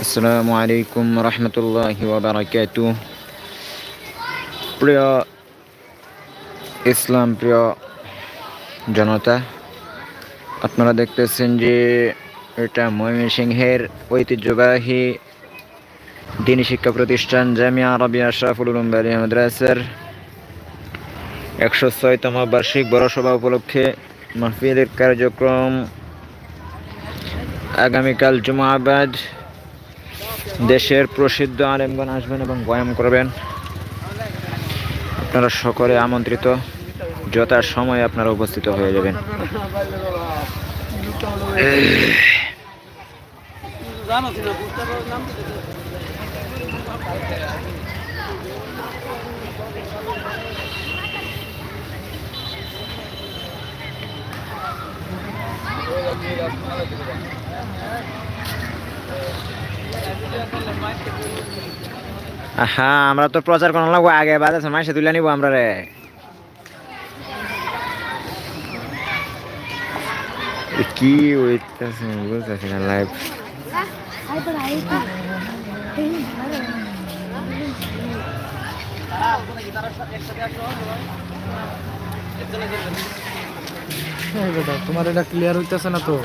আসসালামু আলাইকুম রহমতুল্লাহ ওবরাকাত প্রিয় ইসলাম প্রিয় জনতা আপনারা দেখতেছেন যে এটা ময়মনসিংহের ঐতিহ্যবাহী দিনী শিক্ষা প্রতিষ্ঠান জামিয়া আরবিয়া আশরাফুল উলুম বালিয়া মাদ্রাসার একশো ছয়তম বার্ষিক বড়সভা উপলক্ষে মাহফিলের কার্যক্রম আগামীকাল জুমাবাদ। দেশের প্রসিদ্ধ আলেমগণ আসবেন এবং বয়াম করবেন। আপনারা সকলে আমন্ত্রিত। যথা সময়ে আপনারা উপস্থিত হয়ে যাবেন। হ্যাঁ আমরা তো প্রচার করানো লাগবো, আগে বাদ আছে মাসে তুলে নিবো আমরা রে। কি হইতাছে বুঝতেছি না লাইভ তোমার এটা ক্লিয়ার হইতেছে না তো?